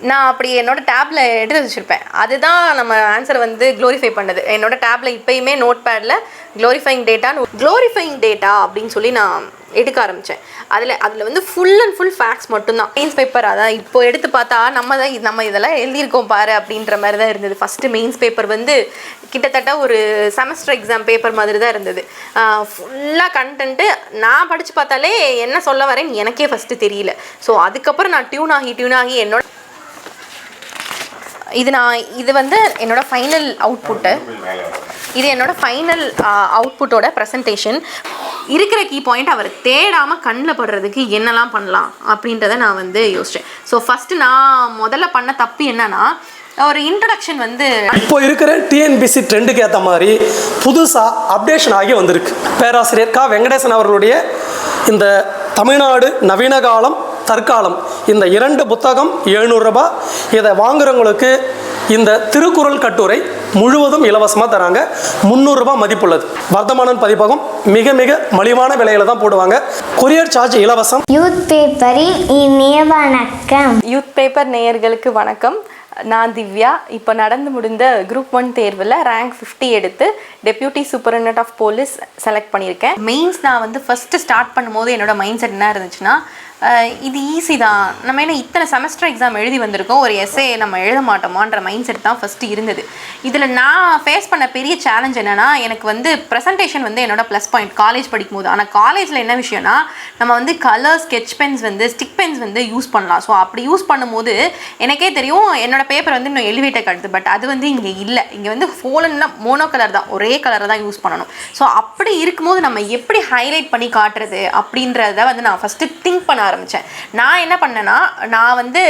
நான் அப்படி என்னோட டேப்ல எடுத்து வச்சிருப்பேன். அதுதான் நம்ம ஆன்சர் வந்து க்ளோரிஃபை பண்ணது. என்னோட டேப்ல இப்பயுமே நோட் பேட்ல க்ளோரிஃபைங் டேட்டா க்ளோரிஃபைங் டேட்டா அப்படின்னு சொல்லி நான் எடுக்க ஆரம்பித்தேன் அதில் அதில் வந்து ஃபுல் அண்ட் ஃபுல் ஃபேக்ட்ஸ் மட்டும்தான். மெயின்ஸ் பேப்பர் அதான். இப்போ எடுத்து பார்த்தா நம்ம தான் இது- நம்ம இதெல்லாம் எழுதியிருக்கோம் பாரு அப்படின்ற மாதிரி தான் இருந்தது. ஃபஸ்ட்டு மெயின்ஸ் பேப்பர் வந்து கிட்டத்தட்ட ஒரு செமஸ்டர் எக்ஸாம் பேப்பர் மாதிரி தான் இருந்தது. ஃபுல்லாக கண்டென்ட்டு நான் படித்து பார்த்தாலே என்ன சொல்ல வரேன்னு எனக்கே ஃபஸ்ட்டு தெரியல. ஸோ அதுக்கப்புறம் நான் டியூன் ஆகி டியூன் ஆகி என்னோட இது நான் இது வந்து என்னோடய ஃபைனல் அவுட்புட்டு இது என்னோட ஃபைனல் அவுட்புட்டோட ப்ரெசன்டேஷன் இருக்கிற கீ பாயிண்ட் அவர் தேடாமல் கண்ணில் படுறதுக்கு என்னெல்லாம் பண்ணலாம் அப்படின்றத நான் வந்து யோசித்தேன் ஸோ ஃபஸ்ட்டு நான் முதல்ல பண்ண தப்பு என்னன்னா ஒரு இன்ட்ரடக்ஷன் வந்து இப்போ இருக்கிற டிஎன்பிசி ட்ரெண்டுக்கு ஏற்ற மாதிரி புதுசாக அப்டேஷன் ஆகி வந்திருக்கு. பேராசிரியர் கா. வெங்கடேசன் அவர்களுடைய இந்த தமிழ்நாடு நவீன காலம் தற்காலம் இந்த இரண்டு புத்தகம் எழுநூறுரூபா இதை வாங்குறவங்களுக்கு இந்த திருக்குறள் கட்டுரை முழுவதும் இலவசமாக தராங்க. முந்நூறுரூபா மதிப்புள்ளது. வர்த்தமானன் பதிப்பகம் மிக மிக மலிவான விலையில தான் போடுவாங்க. கொரியர் சார்ஜ் இலவசம். யூத் பேப்பரின் இனிய வணக்கம். யூத் பேப்பர் நேயர்களுக்கு வணக்கம். நான் திவ்யா. இப்போ நடந்து முடிந்த குரூப் ஒன் தேர்வில் ரேங்க் 50 எடுத்து deputy superintendent of police select பண்ணியிருக்கேன். மெயின்ஸ் நான் வந்து ஃபஸ்ட்டு ஸ்டார்ட் பண்ணும்போது என்னோட மைண்ட் செட் என்ன இருந்துச்சுன்னா இது ஈஸி தான். நம்ம என்ன இத்தனை செமஸ்டர் எக்ஸாம் எழுதி வந்திருக்கோம்? ஒரு எஸ்ஏ நம்ம எழுத மாட்டோமான்ற மைண்ட் செட் தான் ஃபஸ்ட்டு இருந்தது. இதில் நான் ஃபேஸ் பண்ண பெரிய சேலஞ்ச் என்னென்னா எனக்கு வந்து ப்ரெசன்டேஷன் வந்து என்னோட ப்ளஸ் பாயிண்ட் காலேஜ் படிக்கும்போது. ஆனால் காலேஜில் என்ன விஷயம்னா நம்ம வந்து கலர் ஸ்கெட்ச் பென்ஸ் வந்து ஸ்டிக் பென்ஸ் வந்து யூஸ் பண்ணலாம். ஸோ அப்படி யூஸ் பண்ணும்போது எனக்கே தெரியும் என்னோட பேப்பர் வந்து இன்னும் எலிவேட்டர் கடுது பட் அது வந்து இங்கே இல்லை. இங்கே வந்து ஃபோலன்னா மோனோ கலர் தான். ஒரே கலரை தான் யூஸ் பண்ணணும். ஸோ அப்படி இருக்கும்போது நம்ம எப்படி ஹைலைட் பண்ணி காட்டுறது அப்படின்றத வந்து நான் ஃபஸ்ட்டு திங்க் பண்ண ஆரம்பித்தேன் நான் என்ன பண்ணேன்னா நான் வந்து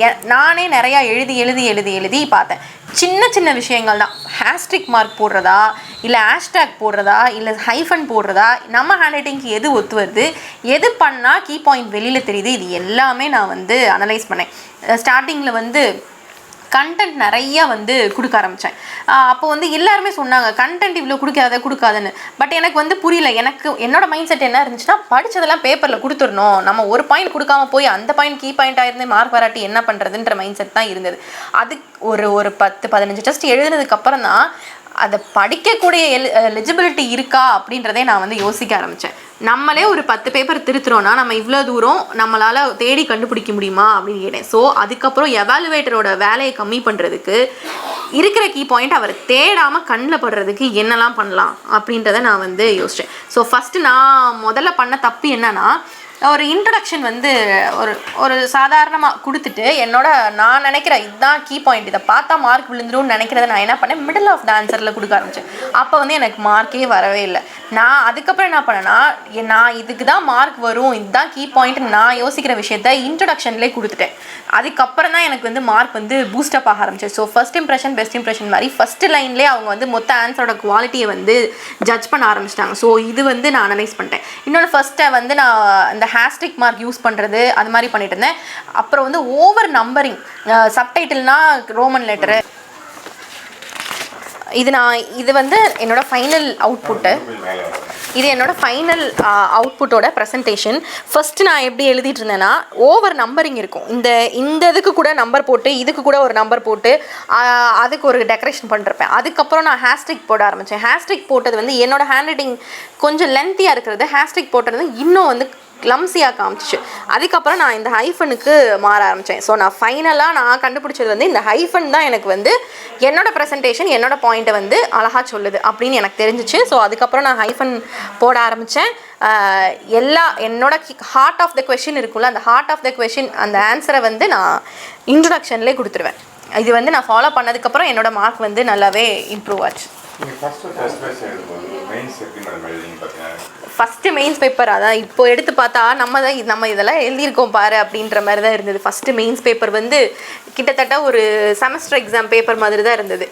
எ- நானே நிறையா எழுதி எழுதி எழுதி எழுதி பார்த்தேன். சின்ன சின்ன விஷயங்கள் தான். ஹேஷ்டிக் மார்க் போடுறதா இல்லை ஹேஷ்டேக் போடுறதா இல்லை ஹைஃபன் போடுறதா நம்ம ஹேண்ட் ரைட்டிங்க்கு எது ஒத்து வருது எது பண்ணால் கீ பாயிண்ட் வெளியில் தெரியுது இது எல்லாமே நான் வந்து அனலைஸ் பண்ணேன். ஸ்டார்டிங்கில் வந்து கண்டென்ட் நிறையா வந்து கொடுக்க ஆரம்பித்தேன் அப்போ வந்து எல்லாருமே சொன்னாங்க கண்டென்ட் இவ்வளோ கொடுக்காத கொடுக்காதுன்னு. பட் எனக்கு வந்து புரியல எனக்கு என்னோட மைண்ட் செட் என்ன இருந்துச்சுன்னா படித்ததெல்லாம் பேப்பரில் கொடுத்துடணும். நம்ம ஒரு பாயிண்ட் கொடுக்காம போய் அந்த பாயிண்ட் கீ பாயிண்ட் ஆயிருந்து மார்க் வராட்டி என்ன பண்ணுறதுன்ற மைண்ட் செட் தான் இருந்தது. அது ஒரு ஒரு பத்து பதினஞ்சு டெஸ்ட் எழுதுனதுக்கு அப்புறம் தான் அதை படிக்கக்கூடிய எலி எலிஜிபிலிட்டி இருக்கா அப்படின்றதே நான் வந்து யோசிக்க ஆரம்பித்தேன் நம்மளே ஒரு பத்து பேப்பர் திருத்துறோம்னா நம்ம இவ்வளோ தூரம் நம்மளால் தேடி கண்டுபிடிக்க முடியுமா அப்படின்னு கேட்டேன். ஸோ அதுக்கப்புறம் எவாலுவேட்டரோட வேலையை கம்மி பண்ணுறதுக்கு இருக்கிற கீ பாயிண்ட் அவர் தேடாமல் கண்ணில் படுறதுக்கு என்னெல்லாம் பண்ணலாம் அப்படின்றத நான் வந்து யோசித்தேன் ஸோ ஃபஸ்ட்டு நான் முதல்ல பண்ண தப்பு என்னன்னா ஒரு இன்ட்ரடக்ஷன் வந்து ஒரு ஒரு சாதாரணமாக கொடுத்துட்டு என்னோட நான் நினைக்கிறேன் இதுதான் கீ பாயிண்ட் இதை பார்த்தா மார்க் விழுந்துரும்னு நினைக்கிறத நான் என்ன பண்ணேன்? மிடில் ஆஃப் த ஆன்சரில் கொடுக்க ஆரம்பிச்சேன். அப்போ வந்து எனக்கு மார்க்கே வரவே இல்லை. நான் அதுக்கப்புறம் என்ன பண்ணேன்னா நான் இதுக்கு தான் மார்க் வரும். இதுதான் கீ பாயிண்ட் நான் யோசிக்கிற விஷயத்த இன்ட்ரடக்ஷன்லேயே கொடுத்துட்டேன். அதுக்கப்புறம் தான் எனக்கு வந்து மார்க் வந்து பூஸ்டப் ஆக ஆரம்பிச்சு so first impression best impression மாதிரி ஃபஸ்ட்டு லைன்லேயே அவங்க வந்து மொத்த ஆன்சரோட குவாலிட்டியை வந்து ஜட்ஜ் பண்ண ஆரம்பிச்சிட்டாங்க. ஸோ இது வந்து நான் அனலைஸ் பண்ணிட்டேன். இன்னொன்று ஃபர்ஸ்ட்டை வந்து நான் இந்த ஹேஷ்டிக் மார்க் யூஸ் பண்ணுறது அது மாதிரி பண்ணிட்டு இருந்தேன். அப்புறம் வந்து ஓவர் நம்பரிங் சப்டைட்டில்னா ரோமன் லெட்டரு. இது நான் இது வந்து என்னோடய ஃபைனல் அவுட்புட்டு. இது என்னோட ஃபைனல் அவுட்புட்டோட ப்ரெசன்டேஷன். ஃபஸ்ட்டு நான் எப்படி எழுதிட்டு இருந்தேன்னா ஓவர் நம்பரிங் இருக்கும். இந்த இந்த இதுக்கு கூட நம்பர் போட்டு இதுக்கு கூட ஒரு நம்பர் போட்டு அதுக்கு ஒரு டெக்கரேஷன் பண்ணிருப்பேன். அதுக்கப்புறம் நான் ஹேஸ்டிக் போட ஆரம்பித்தேன் ஹேஸ்டிக் போட்டது வந்து என்னோட ஹேண்ட் ரைட்டிங் கொஞ்சம் லென்த்தியாக இருக்கிறது ஹேஷ்ட்ரிக் போட்டது இன்னும் வந்து கிளம்ஸியாக காமிச்சிச்சு. அதுக்கப்புறம் நான் இந்த ஹைஃபனுக்கு மாற ஆரம்பித்தேன் ஸோ நான் ஃபைனலாக நான் கண்டுபிடிச்சது வந்து இந்த ஹைஃபன் தான் எனக்கு வந்து என்னோட ப்ரெசன்டேஷன் என்னோடய பாயிண்ட்டை வந்து அழகாக சொல்லுது அப்படின்னு எனக்கு தெரிஞ்சிச்சு. ஸோ அதுக்கப்புறம் நான் ஹைஃபன் போட ஆரம்பித்தேன் எல்லா என்னோட ஹார்ட் ஆஃப் த கொஷின் இருக்கும்ல அந்த ஹார்ட் ஆஃப் த கொஷின் அந்த ஆன்சரை வந்து நான் இன்ட்ரடக்ஷன்லேயே கொடுத்துருவேன். இது வந்து நான் ஃபாலோ பண்ணதுக்கப்புறம் என்னோட மார்க் வந்து நல்லாவே இம்ப்ரூவ் ஆச்சு. நீங்கள் ஃபஸ்ட்டு மெயின்ஸ் பேப்பர் அதான். இப்போ எடுத்து பார்த்தா நம்ம தான் இது- நம்ம இதெல்லாம் எழுதியிருக்கோம் பாரு அப்படின்ற மாதிரி தான் இருந்தது. ஃபஸ்ட்டு மெயின்ஸ் பேப்பர் வந்து கிட்டத்தட்ட ஒரு செமஸ்டர் எக்ஸாம் பேப்பர் மாதிரி தான் இருந்தது.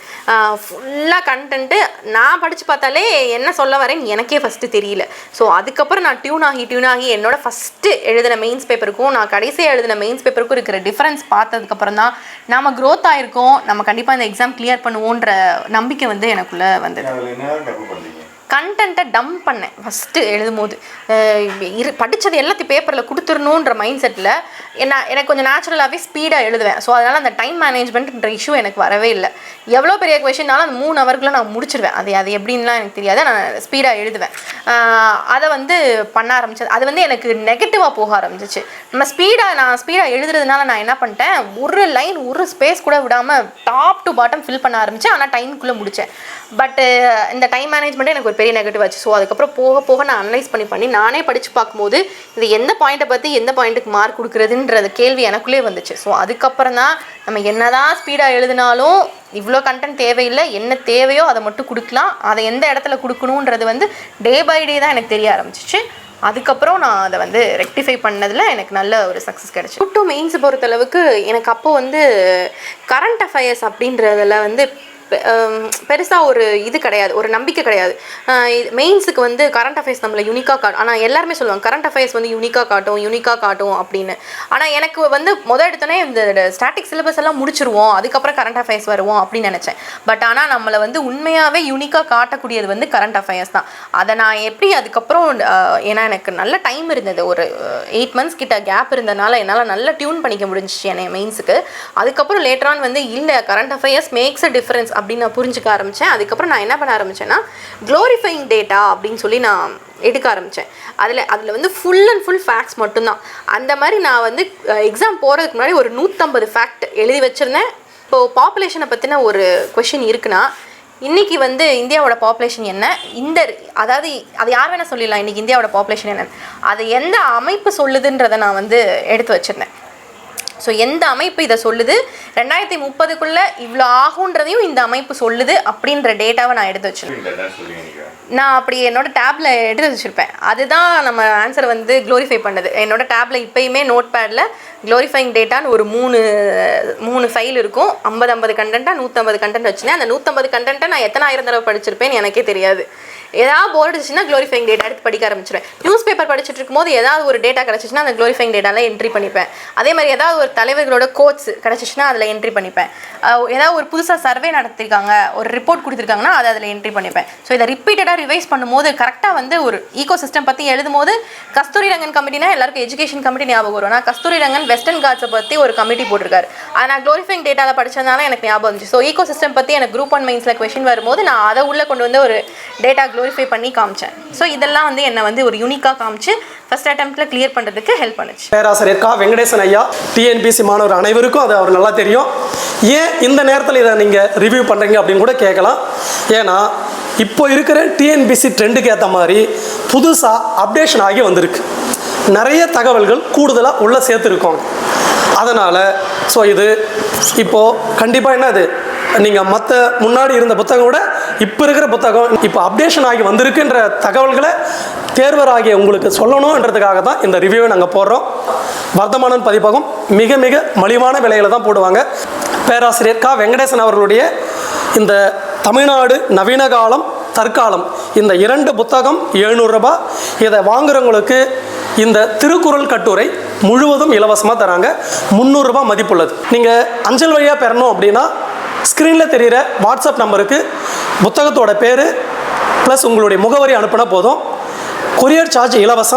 ஃபுல்லாக கண்டென்ட்டு நான் படித்து பார்த்தாலே என்ன சொல்ல வரேன்னு எனக்கே ஃபஸ்ட்டு தெரியல. ஸோ அதுக்கப்புறம் நான் டியூன் ஆகி டியூன் ஆகி என்னோட ஃபஸ்ட்டு எழுதின மெயின்ஸ் பேப்பருக்கும் நான் கடைசியாக எழுதின மெயின்ஸ் பேப்பருக்கும் இருக்கிற டிஃப்ரென்ஸ் பார்த்ததுக்கப்புறம் தான் நாம் க்ரோத் ஆகிருக்கோம் நம்ம கண்டிப்பாக இந்த எக்ஸாம் கிளியர் பண்ணுவோன்ற நம்பிக்கை வந்து எனக்குள்ளே வந்தது. கண்டென்ட்டை டம்ப் பண்ணேன். ஃபஸ்ட்டு எழுதும் போது. இரு படித்தது எல்லாத்தையும் பேப்பரில் கொடுத்துடணுன்ற மைண்ட் செட்டில் என்ன எனக்கு கொஞ்சம் நேச்சுரலாகவே ஸ்பீடாக எழுதுவேன். ஸோ அதனால் அந்த டைம் மேனேஜ்மெண்ட்ன்ற இஷ்யூ எனக்கு வரவே இல்லை. எவ்வளோ பெரிய கொஷின்னாலும் அந்த மூணு அவருக்குள்ளே நான் முடிச்சிருவேன். அது அது எப்படின்லாம் எனக்கு தெரியாது. நான் ஸ்பீடாக எழுதுவேன். அதை வந்து பண்ண ஆரம்பிச்சது. அது வந்து எனக்கு நெகட்டிவாக போக ஆரம்பிச்சிச்சு. நம்ம ஸ்பீடாக நான் ஸ்பீடாக எழுதுறதுனால நான் என்ன பண்ணிட்டேன்? ஒரு லைன் ஒரு ஸ்பேஸ் கூட விடாமல் டாப் டு பாட்டம் ஃபில் பண்ண ஆரம்பித்தேன் ஆனால் டைமுக்குள்ளே முடித்தேன் பட்டு இந்த டைம் மேனேஜ்மெண்ட்டே எனக்கு ஒரு பெரிய நெகட்டிவ் ஆச்சு. ஸோ அதுக்கப்புறம் போக போக நான் அனலைஸ் பண்ணி பண்ணி நானே படித்து பார்க்கும்போது இது எந்த பாயிண்ட்டை பற்றி எந்த பாயிண்ட்டுக்கு மார்க் கொடுக்குறதுன்ற கேள்வி எனக்குள்ளே வந்துச்சு. ஸோ அதுக்கப்புறம் தான் நம்ம என்ன தான் ஸ்பீடாக எழுதினாலும் இவ்வளோ கண்டென்ட் தேவையில்லை. என்ன தேவையோ அதை மட்டும் கொடுக்கலாம். அதை எந்த இடத்துல கொடுக்கணுன்றது வந்து டே பை டே தான் எனக்கு தெரிய ஆரம்பிச்சிச்சு. அதுக்கப்புறம் நான் அதை வந்து ரெக்டிஃபை பண்ணதில் எனக்கு நல்ல ஒரு சக்ஸஸ் கிடச்சி. டூ மெயின்ஸ் பொறுத்தளவுக்கு எனக்கு அப்போது வந்து கரண்ட் அஃபயர்ஸ் அப்படின்றதில் வந்து பெருசாக ஒரு இது கிடையாது ஒரு நம்பிக்கை கிடையாது. மெயின்ஸுக்கு வந்து கரண்ட் அஃபேர்ஸ் நம்மளை யூனிக்காக காட்டும் ஆனால் எல்லாருமே சொல்லுவாங்க கரண்ட் அஃபேர்ஸ் வந்து யூனிக்காக காட்டும் யூனிக்காக காட்டும் அப்படின்னு. ஆனால் எனக்கு வந்து முத எடுத்தோன்னே இந்த ஸ்டாட்டிக் சிலபஸ் எல்லாம் முடிச்சிருவோம் அதுக்கப்புறம் கரண்ட் அஃபேர்ஸ் வருவோம் அப்படின்னு நினச்சேன். பட் ஆனால் நம்மளை வந்து உண்மையாகவே யூனிக்காக காட்டக்கூடியது வந்து கரண்ட் அஃபேர்ஸ் தான். அதை நான் எப்படி அதுக்கப்புறம் ஏன்னா எனக்கு நல்ல டைம் இருந்தது. ஒரு எயிட் மந்த்ஸ் கிட்ட கேப் இருந்தனால என்னால் நல்லா டியூன் பண்ணிக்க முடிஞ்சிச்சு என்னை மெயின்ஸுக்கு. அதுக்கப்புறம் லேட்டரான் வந்து இல்லை current affairs makes a difference அப்படின்னு நான் புரிஞ்சுக்க ஆரம்பித்தேன் அதுக்கப்புறம் நான் என்ன பண்ண ஆரம்பித்தேன்னா க்ளோரிஃபைங் டேட்டா அப்படின்னு சொல்லி நான் எடுக்க ஆரம்பித்தேன் அதில் அதில் வந்து ஃபுல் அண்ட் ஃபுல் ஃபேக்ட்ஸ் மட்டும்தான். அந்த மாதிரி நான் வந்து எக்ஸாம் போகிறதுக்கு முன்னாடி ஒரு நூற்றம்பது ஃபேக்ட் எழுதி வச்சுருந்தேன். இப்போது பாப்புலேஷனை பற்றின ஒரு கொஷின் இருக்குன்னா இன்றைக்கி வந்து இந்தியாவோட பாப்புலேஷன் என்ன? இந்த அதாவது அது யார் வேணால் சொல்லிடலாம். இன்றைக்கி இந்தியாவோட பாப்புலேஷன் என்ன அது எந்த அமைப்பு சொல்லுதுன்றதை நான் வந்து எடுத்து வச்சுருந்தேன். ஸோ எந்த அமைப்பு இதை சொல்லுது? ரெண்டாயிரத்தி முப்பதுக்குள்ளே இவ்வளோ ஆகுன்றதையும் இந்த அமைப்பு சொல்லுது அப்படின்ற டேட்டாவை நான் எடுத்து நீங்க? நான் அப்படி என்னோட டேப்ல எடுத்து வச்சிருப்பேன். அதுதான் நம்ம ஆன்சர் வந்து க்ளோரிஃபை பண்ணுது. என்னோட டேப்ல இப்பயுமே நோட் பேடில் க்ளோரிஃபைங் டேட்டான்னு ஒரு மூணு மூணு ஃபைல் இருக்கும். ஐம்பது ஐம்பது கண்டென்ட்டாக நூற்றம்பது கண்டென்ட் வச்சுருந்தேன் அந்த நூற்றம்பது கண்டென்ட்டை நான் எத்தனாயிரம் தடவை படிச்சிருப்பேன்னு எனக்கே தெரியாது. ஏதாவது போர் அடிச்சுன்னா க்ளோரிஃபைங் டேட்டா எடுத்து படிக்க ஆரம்பிச்சிருவேன். நியூஸ் பேப்பர் படிச்சுட்டு இருக்கும்போது ஏதாவது ஒரு டேட்டா கிடச்சிச்சின்னா அந்த க்ளோரிஃபைங் டேட்டால என்ட்ரி பண்ணிப்பேன். அதே மாதிரி ஏதாவது ஒரு தலைவர்களோட கோட்ஸ் கிடச்சிச்சின்னா அதில் என்ட்ரி பண்ணிப்பேன். ஏதாவது ஒரு புதுசாக சர்வே நடத்திருக்காங்க ஒரு ரிப்போர்ட் கொடுத்துருக்காங்கன்னா அதை அதில் என்ட்ரி பண்ணிப்பேன். ஸோ இதை ரிப்பீட்டடாக ரிவைஸ் பண்ணும்போது கரெக்டாக வந்து ஒரு ஈகோ சிஸ்டம் பற்றி எழுதும்போது கஸ்தூரி ரங்கன் கமிட்டினா எல்லாருக்கும் எஜுகேஷன் கமிட்டி ஞாபகம் வரும். ஆனால் கஸ்தூரி ரங்கன் வெஸ்டர்ன் காட்ஸை பற்றி ஒரு கமிட்டி போட்டிருக்காரு. அதை நான் க்ளோரிஃபைங் டேட்டாவில் படிச்சதுனால எனக்கு ஞாபகம் வந்துச்சு. ஸோ ஈகோ சிஸ்டம் பற்றி எனக்கு குரூப் ஒன் மைன்ஸில் கொஷின் வரும்போது நான் அதை உள்ளே கொண்டு வந்து ஒரு டேட்டா க்ளோரிஃபை பண்ணி காமிச்சேன். ஸோ இதெல்லாம் வந்து என்னை வந்து ஒரு யூனிக்காக காமிச்சு ஃபர்ஸ்ட் அட்டம்ப்டில் கிளியர் பண்ணுறதுக்கு ஹெல்ப் பண்ணுச்சு. பேராசிரியர் கா வெங்கடேசன் ஐயா டிஎன்பிசி மாணவர் அனைவருக்கும் அது அவர் நல்லா தெரியும். ஏன் இந்த நேரத்தில் இதை நீங்கள் ரிவ்யூ பண்ணுறீங்க அப்படின்னு கூட கேட்கலாம். ஏன்னா இப்போ இருக்கிற டிஎன்பிசி ட்ரெண்டுக்கு ஏற்ற மாதிரி புதுசாக அப்டேஷன் ஆகி வந்திருக்கு. நிறைய தகவல்கள் கூடுதலாக உள்ளே சேர்த்துருக்கோங்க. அதனால் ஸோ இது இப்போது கண்டிப்பாக என்னது? நீங்கள் மற்ற முன்னாடி இருந்த புத்தகம் கூட இப்போ இருக்கிற புத்தகம் இப்போ அப்டேஷன் ஆகி வந்திருக்குன்ற தகவல்களை தேர்வராகிய உங்களுக்கு சொல்லணுன்றதுக்காக தான் இந்த ரிவ்யூவை நாங்கள் போடுறோம். வர்த்தமானன் பதிப்பகம் மிக மிக மலிவான விலையில தான் போடுவாங்க. பேராசிரியர் கா. வெங்கடேசன் அவர்களுடைய இந்த தமிழ்நாடு நவீன காலம் தற்காலம் இந்த இரண்டு புத்தகம் எழுநூறுரூபா இதை வாங்குறவங்களுக்கு இந்த திருக்குறள் கட்டுரை முழுவதும் இலவசமாக தராங்க. முந்நூறுரூபா மதிப்புள்ளது. நீங்கள் அஞ்சல் வழியாக பெறணும் அப்படின்னா ஸ்க்ரீனில் தெரிகிற வாட்ஸ்அப் நம்பருக்கு புத்தகத்தோட பேர் ப்ளஸ் உங்களுடைய முகவரி அனுப்பினா போதும். கொரியர் சார்ஜ் இலவசம்.